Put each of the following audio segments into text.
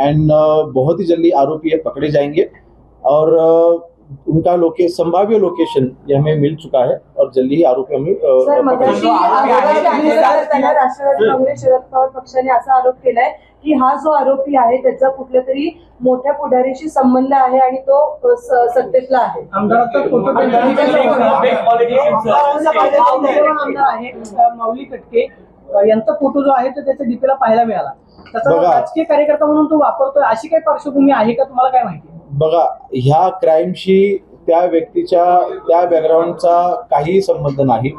End बहुत ही जल्दी आरोपी ये पकड़े जाएंगे और uh, उनका लोके संभाव्य लोकेशन ये हमें मिल चुका है और जल्दी ही आरोपी हमें uh, राष्ट्रवादी काँग्रेस शरद पवार पक्षाने असा आरोप केलाय की हा जो आरोपी आहे त्याचा कुठल्या तरी मोठ्या पुढारीशी संबंध आहे आणि तो सत्तेतला आहे आमदाराचा फोटो आमदार आहे माऊली कटके यांचा फोटो जो आहे तो त्याच्या डीपीला पाहायला मिळाला. त्याचा बघा. राजकीय कार्यकर्ता म्हणून तो वापरतोय अशी काही पार्श्वभूमी आहे का तुम्हाला काय माहिती? बघा ह्या क्राईमशी त्या व्यक्तीच्या त्या बॅकग्राऊंडचा काहीही संबंध नाही.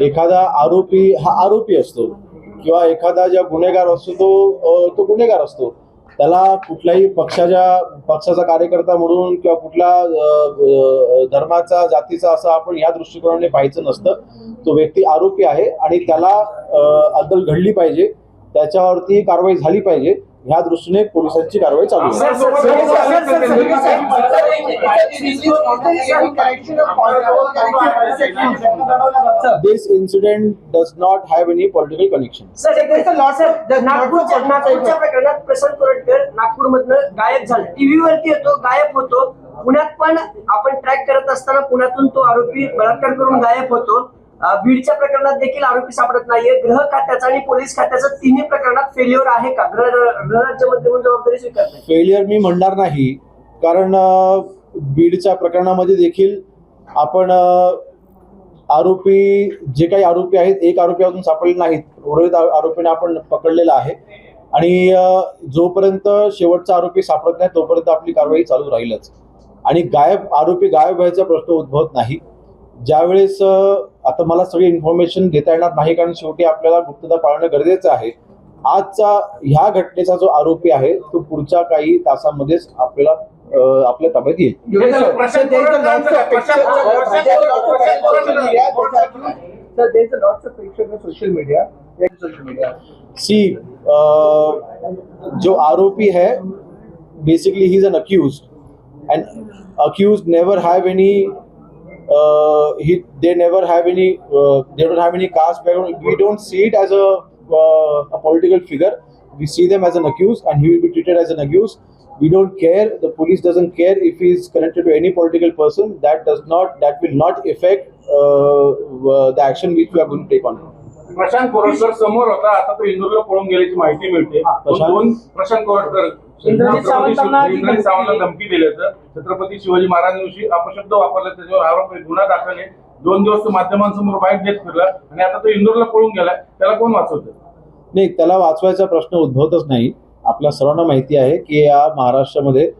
एखादा आरोपी हा आरोपी असतो. किंवा एखादा ज्या गुन्हेगार असतो तो अ, तो गुन्हेगार असतो. त्याला कुठल्याही पक्षाच्या पक्षाचा कार्यकर्ता म्हणून किंवा कुठल्या धर्माचा जातीचा असं आपण या दृष्टिकोनाने पाहायचं नसतं. तो व्यक्ती आरोपी आहे आणि त्याला अदल अद्दल घडली पाहिजे. त्याच्यावरती कारवाई झाली पाहिजे. ह्या दृष्टीने पोलिसांची कारवाई चालू आहे does not have any political connection. नागपूरच्या नागपूरच्या प्रकरणात प्रशांत कोरटकर नागपूरमधनं गायब झाला टीव्ही वरती येतो गायब होतो पुण्यात पण आपण ट्रॅक करत असताना पुण्यातून तो आरोपी बलात्कार करून गायब होतो बीडच्या प्रकरणात देखील आरोपी सापडत नाहीये. गृह खात्याचा आणि पोलीस खात्याचं तिन्ही प्रकरणात फेल्युअर आहे का? गृह गृहराज्यमंत्री म्हणून जबाबदारी स्वीकारते फेलियर मी म्हणणार नाही. कारण बीडच्या प्रकरणामध्ये देखील आपण आरोपी जे काही आरोपी आहेत एक आरोपी अजून सापडले नाहीत उर्वरित आरोपीने आपण पकडलेला आहे. आणि जोपर्यंत शेवटचा आरोपी सापडत नाही तोपर्यंत आपली कारवाई चालू राहीलच. आणि गायब आरोपी गायब व्हायचा प्रश्न उद्भवत नाही. ज्यावेळेस आता मला सगळी इन्फॉर्मेशन घेता येणार नाही कारण शेवटी आपल्याला गुप्तता पाळणं गरजेचं आहे. आजचा ह्या घटनेचा जो आरोपी आहे तो पुढच्या काही तासांमध्येच आपल्याला आपल्या ताब्यात येईल. सी जो आरोपी है basically he is an accused and accused never have any he they never have any uh, they don't have any caste background we don't see it as a uh, a political figure we see them as an accused and he will be treated as an accused we don't care the police doesn't care if he is connected to any political person that does not that will not affect uh, uh, the action which we are going to take on Prashant Koratkar समोर होता आता तो इंदूरला पळून गेल्याची माहिती मिळते प्रशांत कोरटकर इंद्रजित सावंतांना धमकी दिल्याचं छत्रपती शिवाजी महाराजांविषयी अपशब्द वापरला त्याच्यावर आरोप गुन्हा दाखल आहे. दोन दिवस माध्यमांसमोर बाईक देत फिरला आणि आता तो इंदूरला पळून गेलाय त्याला कोण वाचवतं? नाही त्याला वाचवायचा प्रश्न उद्भवतच नाही. आपल्या सर्वांना माहिती आहे की या महाराष्ट्रामध्ये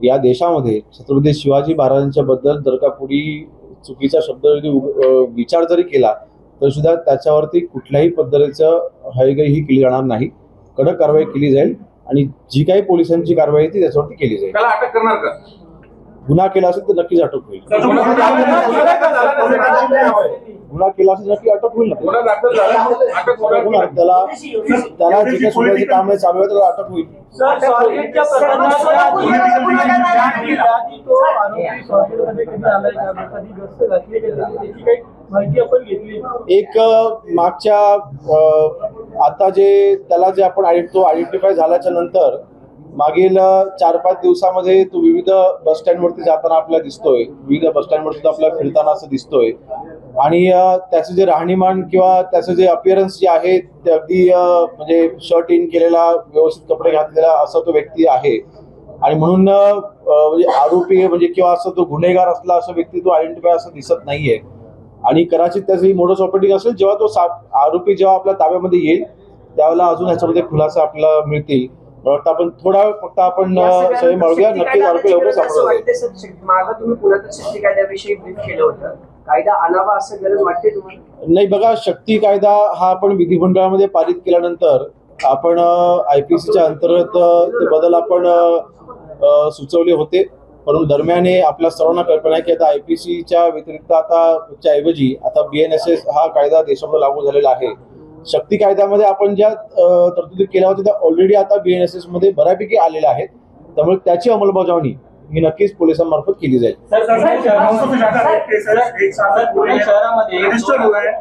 या देशामध्ये छत्रपती शिवाजी महाराजांच्या बद्दल जर का कुणी चुकीचा शब्द जरी विचार जरी केला तर सुद्धा त्याच्यावरती कुठल्याही पद्धतीचं हयगय ही केली जाणार नाही. कडक कारवाई केली जाईल. आणि जी काही पोलिसांची कारवाई आहे ती त्याच्यावरती केली जाईल त्याला अटक करणार का गुन्हा केला असेल तर नक्कीच अटक होईल गुन्हा केला असेल तर नक्की अटक होईल ना? त्याला त्याला जे काही सुधारायचे काम आहे चालू आहे त्याला अटक होईल एक मागच्या आता जे त्याला जे आपण तो आयडेंटिफाय झाल्याच्यानंतर मागील चार पाच दिवसामध्ये तो विविध बस स्टँडवरती जाताना आपल्याला दिसतोय. विविध बस स्टँडवर सुद्धा आपल्याला फिरताना असं दिसतोय. आणि त्याचं जे राहणीमान किंवा त्याचं जे अपिअरन्स जे आहे ते अगदी म्हणजे शर्ट इन केलेला व्यवस्थित कपडे घातलेला असा तो व्यक्ती आहे. आणि म्हणून म्हणजे आरोपी म्हणजे किंवा असं तो गुन्हेगार असला असं व्यक्ती तो आयडेंटिफाय असं दिसत नाहीये. आणि कदाचित त्याचं ही मोडस ऑपरेटिंग असेल जेव्हा तो आरोपी जेव्हा आपल्या ताब्यामध्ये येईल त्यावेळेला अजून ह्याच्यामध्ये खुलासा आपल्याला मिळतील. वाटतं आपण थोडा फक्त आपण या अ, सगळ्या सही मागूया. शक्ती नक्कीच आरोपी लवकर सापडला. मागं तुम्ही शक्ती कायद्याविषयी ब्रीफ केलं होतं. कायदा आणावा असं गरज वाटते तुम्हाला? नाही बघा शक्ती कायदा हा आपण विधिमंडळामध्ये पारित केल्यानंतर आपण आय पी सीच्या अंतर्गत ते बदल आपण सुचवले होते. परंतु दरम्यान हे आपल्या सर्वांना कल्पना आहे की आता आय पी सीच्या व्यतिरिक्त आता च्या ऐवजी आता बी एन एस एस हा कायदा देशामध्ये लागू झालेला आहे. शक्ती कायद्यामध्ये आपण ज्या तरतुदी केल्या होत्या त्या ऑलरेडी आता बी एन एस एसमध्ये बऱ्यापैकी आलेल्या आहेत. त्यामुळे त्याची अंमलबजावणी ही नक्कीच पोलिसांमार्फत केली जाईल. शहरामध्ये रजिस्टर हुआ है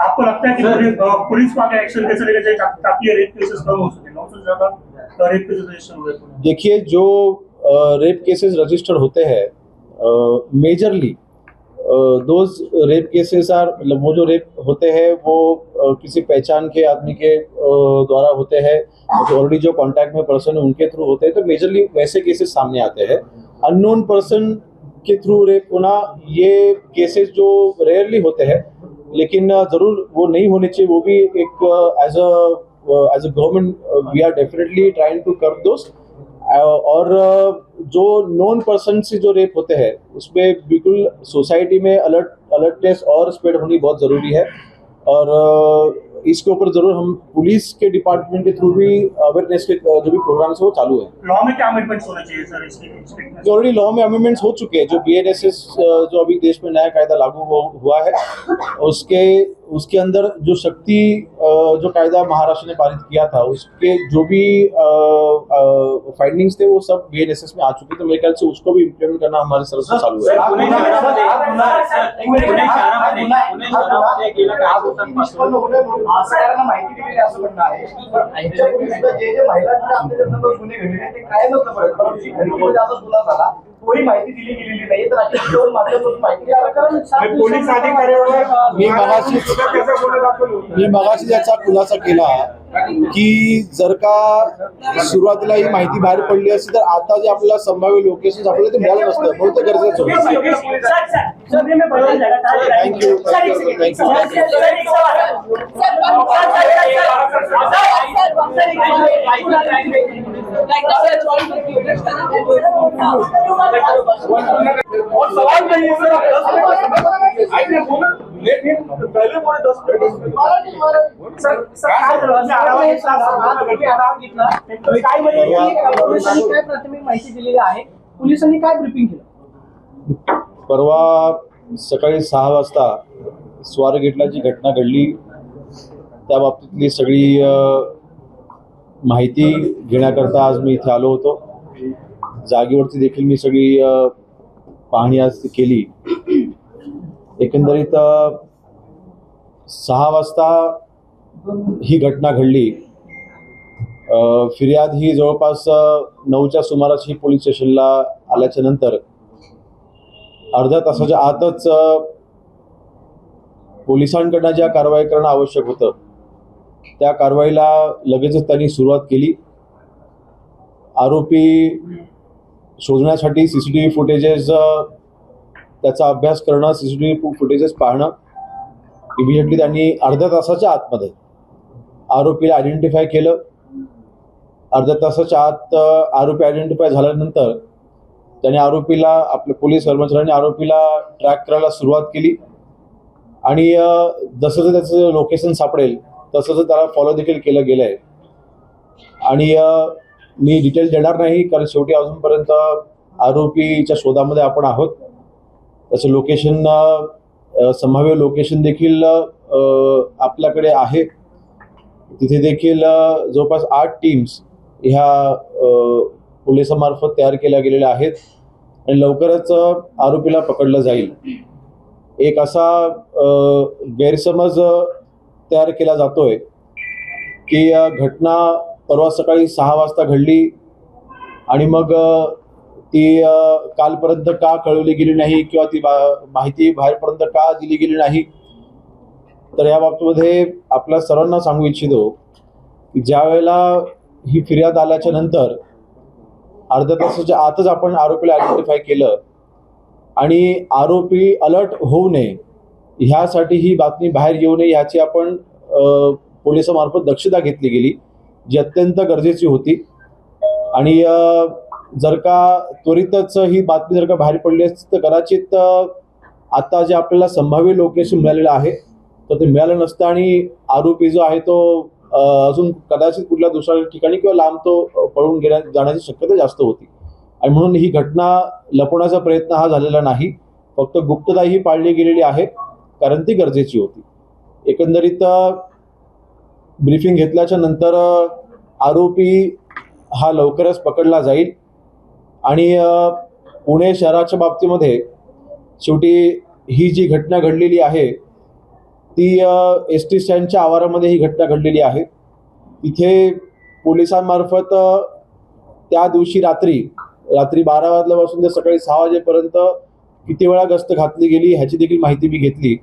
आपको लगता है कि पुलिस पुलिस को आगे एक्शन कैसे लेना चाहिए ता- ताकि ये रेप केसेस कम हो सके नौ सौ से ज्यादा रेप केसेस रजिस्टर हुए पुणे देखिए जो रेप केसेस रजिस्टर्ड होते हैं। Majorly those rape cases are मतलब वो जो रेप होते हैं, वो किसी पहचान के आदमी के द्वारा होते हैं। जो ऑलरेडी जो कांटेक्ट में पर्सन है उनके थ्रू होते हैं तो मेजरली वैसे केसेस सामने आते हैं। अननोन पर्सन के थ्रू रेप होना, ये केसेस जो रेयरली होते हैं, लेकिन ज़रूर वो नहीं होने चाहिए, वो भी एक as a as a government we are definitely trying to कर दोस्त और जो नॉन पर्सन से जो रेप होते हैं उसमें बिल्कुल सोसाइटी में अलर्ट अलर्टनेस और स्प्रेड होनी बहुत ज़रूरी है। और इसके ऊपर ज़रूर हम पुलिस के डिपार्टमेंट के थ्रू भी अवेयरनेस के जो भी प्रोग्राम्स है वो चालू है। लॉ में क्या अमेंडमेंट्स होने चाहिए सर इसके ऑलरेडी लॉ में। अमेंडमेंट्स हो चुके हैं जो बी जो अभी देश में नया कायदा लागू हुआ है उसके उसके अंदर जो शक्ति जो कायदा महाराष्ट्र ने पारित किया था उसके जो भी फाइंडिंग्स थे वो सब बी में आ चुके तो मेरे ख्याल से उसको भी इम्प्लीमेंट करना हमारे तरफ़ से चालू है सगळ्यांना माहिती दिली गेलेली नाही तर अशा दोन माध्यमातून माहिती द्यायला कारण सात पोलीस अधिकाऱ्यावर मी मगाशीच मी मगाशी याचा खुलासा केला. की जर का सुरुवातीला ही माहिती बाहेर पडली असती तर आता जे आपल्याला संभाव्य लोकेशन आपल्याला ते मिळालं नसतं. म्हणून ते गरजेचं होतं. थँक्यू थँक्यू और सवाल प्राथमिक माहिती दिलेली आहे? पोलिसांनी काय ब्रिफिंग केलं? परवा सकाळी सहा वाजता स्वारगेटला जी घटना घडली. त्या बाबतीतली सगळी माहिती घेण्याकरता आज मी इथे आलो होतो. जागेवरती देखील मी सगळी पाहणी आज केली. एकंदरीत सहा वाजता ही घटना घडली. फिर्याद ही जवळपास नऊच्या सुमारास ही पोलीस स्टेशनला आल्याच्यानंतर अर्ध्या तासाच्या आतच पोलिसांकडनं ज्या कारवाई करणं आवश्यक होतं त्या कारवाईला लगेचच त्यांनी सुरुवात केली. आरोपी शोधण्यासाठी C C T V footages त्याचा अभ्यास करणं C C T V footages पाहणं इमिजिएटली त्यांनी अर्ध्या तासाच्या आतमध्ये आरोपीला आयडेंटिफाय केलं. अर्ध्या तासाच्या आत आरोपी आयडेंटिफाय झाल्यानंतर त्याने आरोपीला आपल्या पोलीस कर्मचाऱ्यांनी आरोपीला ट्रॅक करायला सुरुवात केली. आणि जसं जसं त्याचं लोकेशन सापडेल तसं तसं त्याला फॉलो देखील केलं गेलं आहे आणि मी डिटेल देणार नाही कारण शेवटी अजूनपर्यंत आरोपीच्या शोधामध्ये आपण आहोत. त्याचं लोकेशन संभाव्य लोकेशन देखील आपल्याकडे आहे. तिथे देखील जवळपास आठ टीम्स ह्या पोलिसामार्फत तयार केल्या गेलेल्या आहेत आणि लवकरच आरोपीला पकडलं जाईल. एक असा गैरसमज तयार केला जातोय की घटना परवा सकाळी सहा वाजता घडली आणि मग ती कालपर्यंत का कळवली गेली नाही किंवा ती बा- माहिती बाहेरपर्यंत का दिली गेली नाही? तर या बाबतीमध्ये आपल्या सर्वांना सांगू इच्छितो की ज्या वेळेला ही फिर्याद आल्याच्यानंतर अर्ध्या तासाच्या आतच आपण आरोपीला आयडेंटिफाय केलं आणि आरोपी अलर्ट होऊ नये ह्यासाठी ही बातमी बाहेर येऊ नये ह्याची आपण पोलिसामार्फत दक्षता घेतली गेली जी अत्यंत गरजेची होती. आणि जर का त्वरितच ही बातमी जर का बाहेर पडली असती तर कदाचित आता जे आपल्याला संभाव्य लोकेशन मिळालेलं आहे तर ते मिळालं नसतं आणि आरोपी जो आहे तो अजून कदाचित कुठल्या दुसऱ्या ठिकाणी किंवा लांब तो पळून गेल्या जाण्याची शक्यता जास्त होती. आणि म्हणून ही घटना लपवण्याचा प्रयत्न हा झालेला नाही. फक्त गुप्तता ही पाळली गेलेली आहे कारण ती गरजेची होती. एकंदरीत ब्रीफिंग घेतल्याच्या नंतर आरोपी हा लवकरच पकडला जाईल. आणि पुणे शहराच्या बाबतीमध्ये शेवटी ही जी घटना घडलेली आहे ती एस टी स्टँडच्या आवारामध्ये ही घटना घडलेली आहे. तिथे पोलिसांमार्फत त्या दिवशी रात्री रात्री बारा वाजल्यापासून ते सकाळी सहा वाजेपर्यंत किती वेळा गस्त घातली गेली ह्याची देखील माहिती मी घेतली.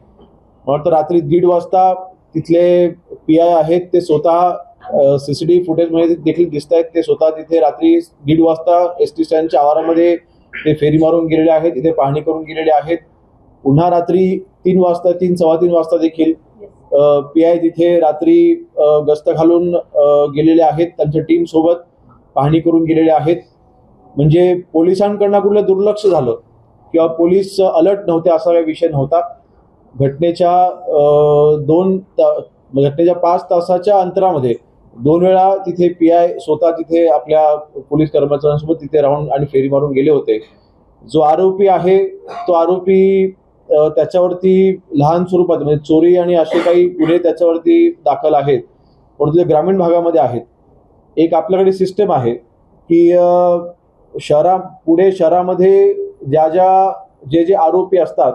म्हणून तर रात्री दीड वाजता तिथले पी आय आहेत ते स्वतः सी सी टी व्ही फुटेजमध्ये देखील दिसत आहेत. ते स्वतः तिथे रात्री दीड वाजता एस टी स्टँडच्या आवारामध्ये ते फेरी मारून गेलेले आहेत. तिथे पाहणी करून गेलेले आहेत. पुन्हा रात्री तीन वाजता तीन सव्वा तीन वाजता देखील पी आय तिथे रात्री गस्त घालून गेलेले आहेत. त्यांच्या टीम सोबत पाहणी करून गेलेले आहेत. म्हणजे पोलिसांकडनं कुठलं दुर्लक्ष झालं किंवा पोलीस अलर्ट नव्हते असा काही विषय नव्हता. घटनेच्या दोन त- घटनेच्या पाच तासाच्या अंतरामध्ये दोन वेळा तिथे पी आय स्वतः तिथे आपल्या पोलीस कर्मचाऱ्यांसोबत तिथे राहून आणि फेरी मारून गेले होते. जो आरोपी आहे तो आरोपी त्याच्यावरती लहान स्वरूपात म्हणजे चोरी आणि असे काही गुन्हे त्याच्यावरती दाखल आहेत. परंतु ते ग्रामीण भागामध्ये आहेत. एक आपल्याकडे सिस्टम आहे की शहरा पुढे शहरामध्ये ज्या ज्या जे जे आरोपी असतात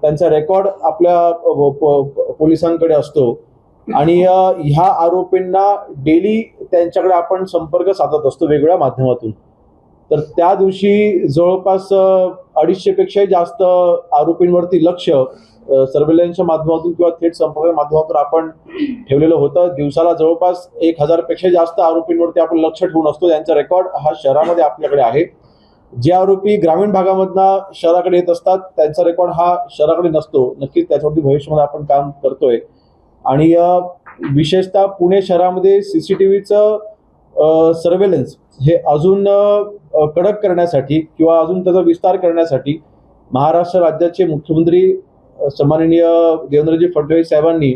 त्यांचा रेकॉर्ड आपल्या प- पोलिसांकडे असतो. आणि ह्या आरोपींना डेली त्यांच्याकडे आपण संपर्क साधत असतो वेगवेगळ्या माध्यमातून. तर त्या दिवशी जवळपास अडीचशे अडीचशेपेक्षाही जास्त आरोपींवरती लक्ष सर्वेलन्सच्या माध्यमातून किंवा थेट संपर्क माध्यमातून आपण ठेवलेलं होतं. दिवसाला जवळपास एक हजारपेक्षा जास्त आरोपींवरती आपण लक्ष ठेवून असतो. त्यांचा रेकॉर्ड हा शहरामध्ये आपल्याकडे आहे. जे आरोपी ग्रामीण भागामधनं शहराकडे येत असतात त्यांचा रेकॉर्ड हा शहराकडे नसतो. नक्कीच त्याच्यावरती भविष्यामध्ये आपण काम करतोय. आणि विशेषतः पुणे शहरामध्ये सी सी टी व्हीचं सर्वेलन्स हे अजून कडक करण्यासाठी किंवा अजून त्याचा विस्तार करण्यासाठी महाराष्ट्र राज्याचे मुख्यमंत्री सन्माननीय देवेंद्रजी फडणवीस साहेबांनी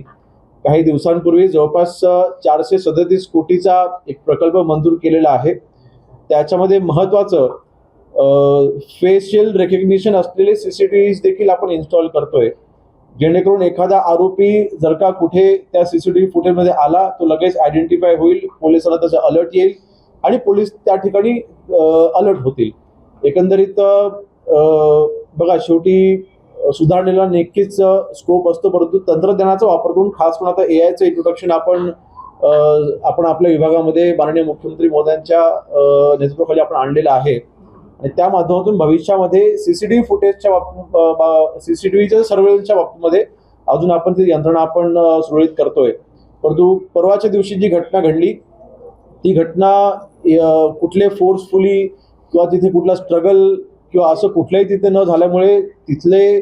काही दिवसांपूर्वी जवळपास चारशे सदतीस कोटीचा एक प्रकल्प मंजूर केलेला आहे. त्याच्यामध्ये महत्त्वाचं फेशियल रेकग्निशन असलेले सी सी टी व्हीज देखील आपण इन्स्टॉल करतोय. जेणेकरून एखादा आरोपी जर का कुठे त्या सीसीटीव्ही फुटेजमध्ये आला तो लगेच आयडेंटिफाय होईल पोलिसांना त्याचा अलर्ट येईल आणि पोलीस त्या ठिकाणी अलर्ट होतील. एकंदरीत बघा शेवटी सुधारणेला नक्कीच स्कोप असतो परंतु तंत्रज्ञानाचा वापर करून खास करून आता ए आयचं इंट्रोडक्शन आपण आपण आपल्या विभागामध्ये माननीय मुख्यमंत्री मोद्यांच्या नेतृत्वाखाली आपण आणलेलं आहे. आणि त्या माध्यमातून भविष्यामध्ये सीसीटीव्ही फुटेजच्या बाबतीत सीसीटीव्हीच्या सर्वेलन्सच्या बाबतीमध्ये अजून आपण ती यंत्रणा आपण सुरळीत करतोय. परंतु परवाच्या दिवशी जी घटना घडली ती घटना कुठले फोर्सफुली किंवा तिथे कुठला स्ट्रगल किंवा असं कुठलंही तिथे न झाल्यामुळे तिथले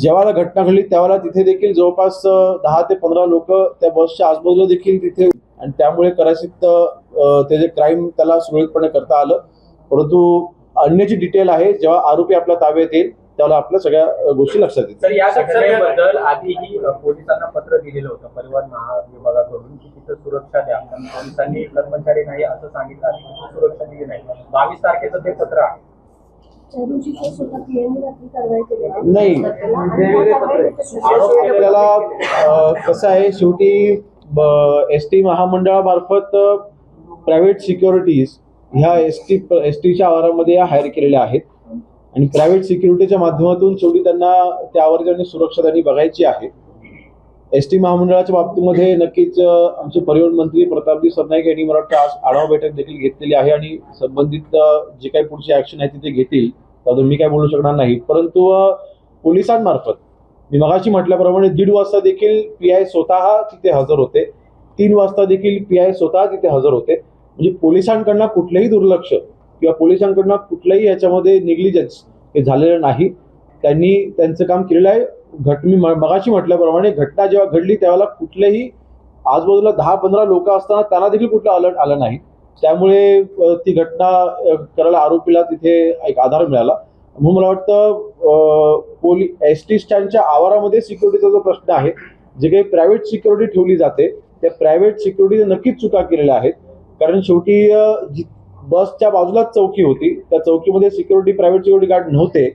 जेव्हा घटना घडली त्यावेळेला तिथे देखील जवळपास दहा ते पंधरा लोक त्या बसच्या आजूबाजूला देखील तिथे आणि त्यामुळे कदाचित ते जे क्राईम त्याला सुरळीतपणे करता आलं. परंतु अन्य जी डिटेल आहे. जेव्हा आरोपी आपल्या ताब्यात येईल त्यावेळेला आपल्या सगळ्या गोष्टी लक्षात येतील. तर या घटनेबद्दल आधीही पोलिसांना पत्र दिलेलं होतं परिवहन महाविभागाकडून की तिथं सुरक्षा द्या. पोलिसांनी कर्मचारी नाही असं सांगितलं आणि तिथं सुरक्षा दिली नाही. बावीस तारखेचं ते पत्र आहे. नाही. आपल्याला कसं आहे शेवटी एस टी महामंडळामार्फत प्रायव्हेट सिक्युरिटीज ह्या एस टी एस टीच्या आवारामध्ये हायर केलेल्या आहेत. आणि प्रायव्हेट सिक्युरिटीच्या माध्यमातून शेवटी त्यांना त्या आवाराची सुरक्षा त्यांनी बघायची आहे. एस टी महामंडळाच्या बाबतीमध्ये नक्कीच आमचे परिवहन मंत्री प्रतापजी सरनाईक यांनी मला वाटतं आज आढावा बैठक देखील घेतलेली आहे आणि संबंधित जे काही पुढची ऍक्शन आहे तिथे घेतील. त्यातून मी काय बोलू शकणार नाही. परंतु पोलिसांमार्फत मी मगाशी म्हटल्याप्रमाणे दीड वाजता देखील पी आय स्वतः तिथे हजर होते. तीन वाजता देखील पी आय स्वतः तिथे हजर होते. म्हणजे पोलिसांकडनं कुठलंही दुर्लक्ष किंवा पोलिसांकडनं कुठलंही याच्यामध्ये निग्लिजन्स हे झालेलं नाही. त्यांनी त्यांचं काम केलेलं आहे. घट मी मगाशी म्हटल्याप्रमाणे घटना जेव्हा घडली त्यावेळेला कुठलेही आजूबाजूला दहा पंधरा लोक असताना त्यांना देखील कुठलं अलर्ट आलं नाही. त्यामुळे ती घटना करायला आरोपीला तिथे एक आधार मिळाला. म्हणून मला वाटतं पोली एस टी स्टँडच्या आवारामध्ये सिक्युरिटीचा जो प्रश्न आहे जे काही प्रायव्हेट सिक्युरिटी ठेवली जाते त्या प्रायव्हेट सिक्युरिटीने नक्कीच चुका केलेल्या आहेत. कारण शेवटी बसच्या बाजूलाच चौकी होती. त्या चौकीमध्ये सिक्युरिटी प्रायव्हेट सिक्युरिटी गार्ड नव्हते.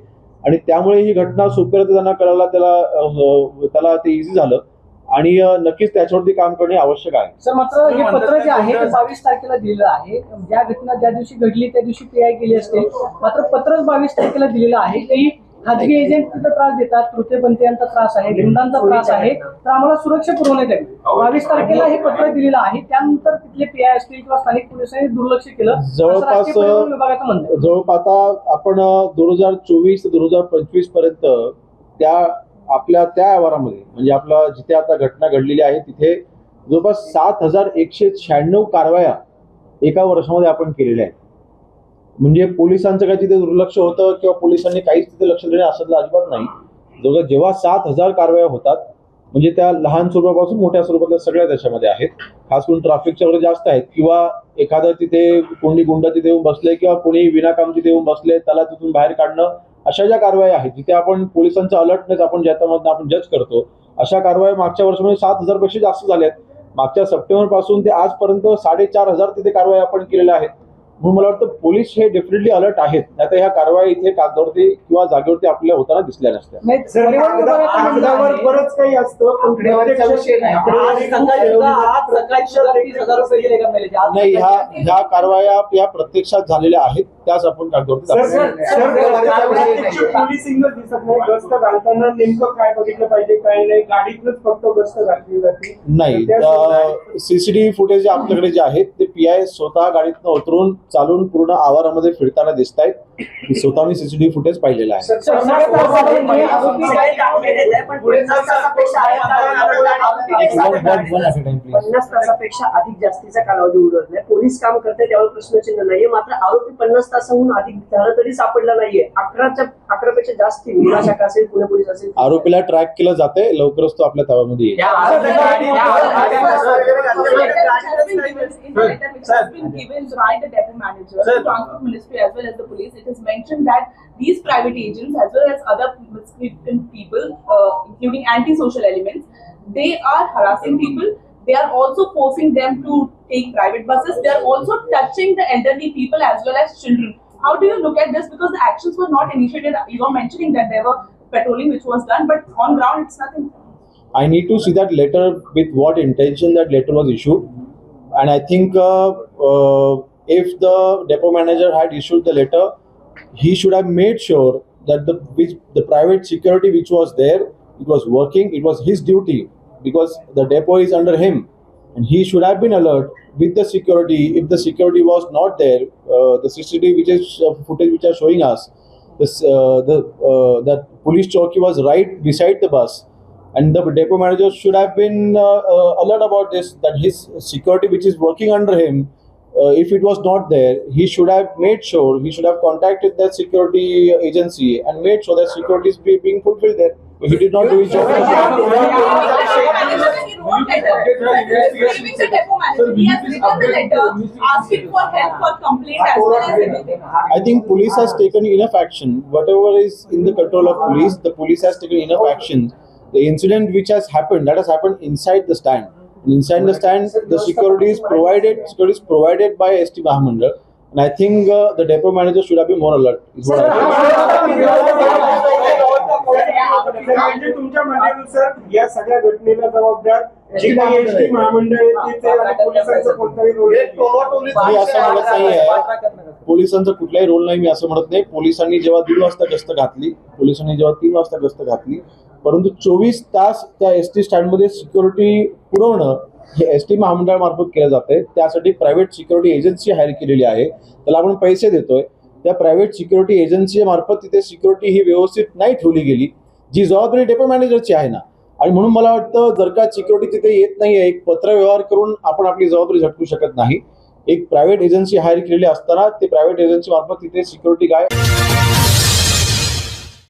आणि त्यामुळे ही घटना सोप्या त्यांना करायला त्याला हो, त्याला ते इझी झालं. आणि नक्कीच त्याच्यावरती काम करणे आवश्यक आहे. सर मात्र हे पत्र जे आहे ते बावीस तारखेला दिलेलं आहे. ज्या घटना ज्या दिवशी घडली त्या दिवशी पी आय केली असते. मात्र पत्रच बावीस तारखेला दिलेलं आहे. काही खाजगी एजंट तिथं त्रास देतात तृतीयपंथीयांचा त्रास आहे गुंडांचा त्रास आहे तर आम्हाला सुरक्षा पुरवण्यात यावी. बावीस तारखेला हे पत्र दिलेलं आहे त्यानंतर तिथले पीआय असतील किंवा स्थानिक पोलिसांनी दुर्लक्ष केलं. जवळपास विभागाचं म्हणणं. जवळपास आपण दोन हजार चोवीस ते दोन हजार पंचवीसपर्यंत त्या आपल्या त्या आवारामध्ये म्हणजे आपला जिथे आता घटना घडलेली आहे तिथे जवळपास सात हजार एकशे शहाण्णव कारवाया एका वर्षामध्ये आपण केलेल्या आहेत. म्हणजे पोलिसांचं काय तिथे दुर्लक्ष होतं किंवा पोलिसांनी काहीच तिथे लक्ष देणे असं तर अजिबात नाही. जवळ जेव्हा सात हजार कारवाया होतात म्हणजे त्या लहान स्वरूपापासून मोठ्या स्वरूपातल्या सगळ्या त्याच्यामध्ये आहेत. खास करून ट्रॅफिकच्या वगैरे जास्त आहेत. किंवा एखादं तिथे कोणी गुंड तिथे येऊन बसले किंवा कोणी विनाकाम तिथे येऊन बसले त्याला तिथून बाहेर काढणं अशा ज्या कारवाया आहेत जिथे आपण पोलिसांचा अलर्टनेस आपण ज्याच्यामधनं आपण जज करतो अशा कारवाया मागच्या वर्षामध्ये सात हजारपेक्षा जास्त झाल्या आहेत मागच्या सप्टेंबरपासून ते आजपर्यंत साडेचार हजार तिथे कारवाया आपण केलेल्या आहेत. म्हणून मला वाटतं पोलीस हे डेफिनेटली अलर्ट आहेत. आता ह्या कारवाई इथे कागदावरती किंवा जागेवरती आपल्याला होताना दिसल्या नसत्या. नाही, कागदावर बरंच काही असतं. पण नाही. नाही ह्या ह्या कारवाया या प्रत्यक्षात झालेल्या आहेत. त्याच आपण कागदावरती दिसत नाही. गस्त घालताना नेमकं काय बघितलं पाहिजे काय नाही? गाडीतच फक्त गस्त घातली जाते. नाही सीसीटीव्ही फुटेज आपल्याकडे जे आहेत ते पी आय स्वतः गाडीतनं उतरून चालून पूर्ण आवारामध्ये फिरताना दिसत आहेत स्वतः मी सीसीटीव्ही फुटेज पाहिलेलं आहे पन्नास तासापेक्षा अधिक जास्तीचा कालावधी पोलीस काम करते त्यावर प्रश्नचिन्ह नाहीये मात्र आरोपी पन्नास तासाहून अधिक झाला तरी सापडला नाहीये अकराच्या अकरापेक्षा जास्त गुन्हा शाखा असेल पुणे पोलीस असेल आरोपीला ट्रॅक केलं जाते लवकरच तो आपल्या ताब्यामध्ये येईल Has mentioned that these private agents, as well as other people, uh, including antisocial elements, they are harassing people. They are also forcing them to take private buses. They are also touching the elderly people as well as children. How do you look at this? Because the actions were not initiated. You were mentioning that there were patrolling which was done, but on ground it's nothing. I need to see that letter with what intention that letter was issued. And I think uh, uh, if the depot manager had issued the letter, he should have made sure that the which the private security which was there, it was working. It was his duty because the depot is under him, and he should have been alert with the security. If the security was not there, uh, the CCTV which is uh, footage which are showing us, this uh, the uh, that police chowki was right beside the bus and the depot manager should have been uh, uh, alert about this that his security which is working under him uh, if it was not there he should have made sure he should have contacted that security agency and made sure that security is be, being fulfilled there he did not do his job He wrote letter. Giving the depot manager, he has written the letter asking for help for complaint as well as everything. I think police has taken enough action. Whatever is in the control of police, the police has taken enough action. The incident which has happened, that has happened inside the stand. Inside the stand, the security is provided. Security is provided by ST Mahamandal. And I think uh, the depot manager should have been more alert. Is what I म्हणजे तुमच्या म्हणण्यानुसार या सगळ्या घटनेला जबाबदार जी काही S T महामंडळ पोलिसांचा कोणताही रोल नाही. मी असं म्हणत. नाहीये पोलिसांचा कुठलाही रोल नाही मी असं म्हणत नाही पोलिसांनी जेव्हा दीड वाजता गस्त घातली पोलिसांनी जेव्हा तीन वाजता गस्त घातली परंतु चोवीस तास त्या एस टी स्टँडमध्ये सिक्युरिटी पुरवणं हे एस टी महामंडळामार्फत केलं जाते त्यासाठी प्रायव्हेट सिक्युरिटी एजन्सी हायर केलेली आहे. त्याला आपण पैसे देतोय. त्या प्रायव्हेट सिक्युरिटी एजन्सीमार्फत तिथे सिक्युरिटी ही व्यवस्थित नाही ठेवली गेली जी जबाबदारी डेपो मॅनेजरची आहे ना. आणि म्हणून मला वाटतं जर का सिक्युरिटी तिथे येत नाही आहे एक पत्रव्यवहार करून आपण आपली जबाबदारी झटकू शकत नाही. एक प्रायव्हेट एजन्सी हायर केलेली असताना ते प्रायव्हेट एजन्सी मार्फत तिथे सिक्युरिटी गाय